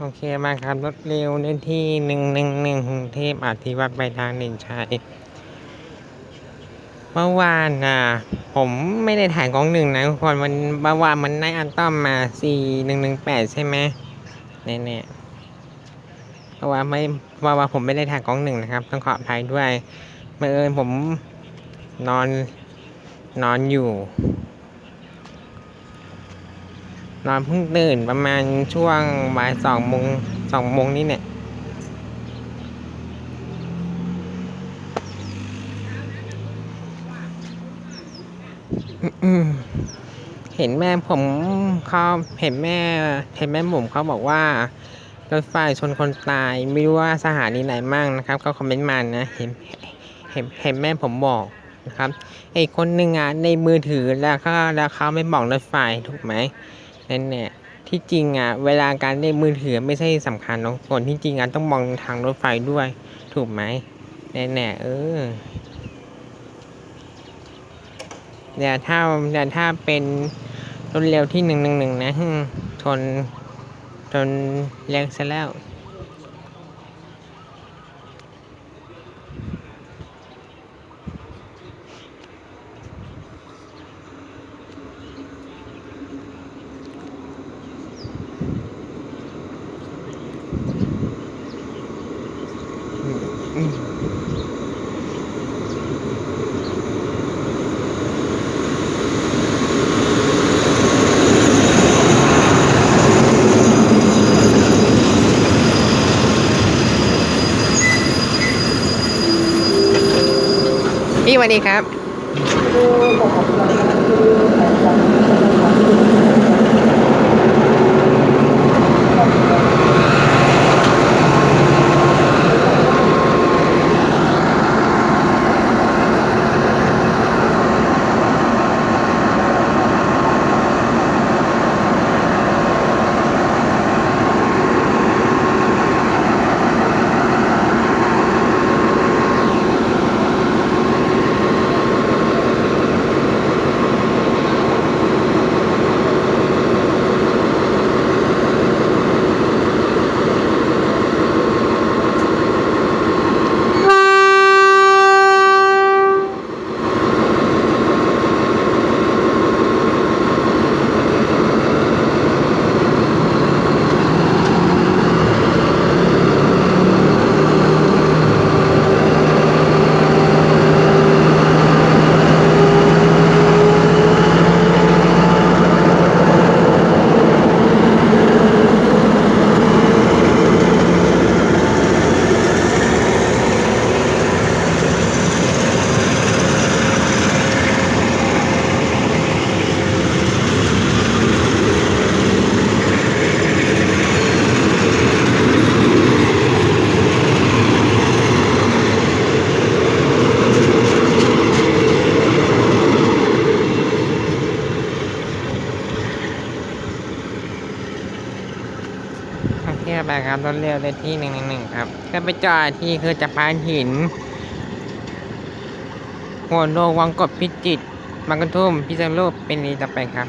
โอเคมาครับรถเร็วในที่หนึ่งหนึ่งหนึ่งกรุงเทพอธิวัตรไปทางเด่นชัยเมื่อวานน่ะผมไม่ได้ถ่ายกล้องหนึ่งนะทุกคนมันเมื่อวานมันได้อันต้อมมาสี่หนึ่งหนึ่งแปดใช่ไหมแน่ๆเพราะว่าไม่เพราะว่าผมไม่ได้ถ่ายกล้องหนึ่งนะครับ ต้องขออภัยด้วยเมื่อเอิญผมนอนนอนอยู่ นอนเพิ่งตื่นประมาณช่วงบ่ายสองโมงสองโมงนี่เนี่ยเห็นแม่ผมเขาเห็นแม่ เห็นแม่ผมเขาบอกว่ารถไฟชนคนตายไม่รู้ว่าสถานีไหนมั่งนะครับก็คอมเมนต์มานะเห็นเห็นเห็นแม่ผมบอกนะครับไอ้คนหนึ่งอะในมือถือแล้วเขาแล้วเขาไม่บอกรถไฟถูกไหม นั่นเนี่ยที่จริงอะเวลาการเล่นมือถือไม่ใช่สำคัญน้องคนที่จริงอะต้องมองทางรถไฟด้วย ถูกไหมแน่แน่เออเนี่ยถ้าเนี่ยถ้าเป็นรถเร็วที่หนึ่งหนึ่งหนึ่งนะชนชนแรงซะแล้ว พี่สวัสดีครับ โอเที่ยวไปครับรถเร็วเลยที่หนึ่งหนึ่งหนึ่งครับ ก็ไปจอดที่คือจะพานหินหัวโลวังกบพิจิตรบางกระทุ่มพิษณุโลกเป็นรีต่อไปครับ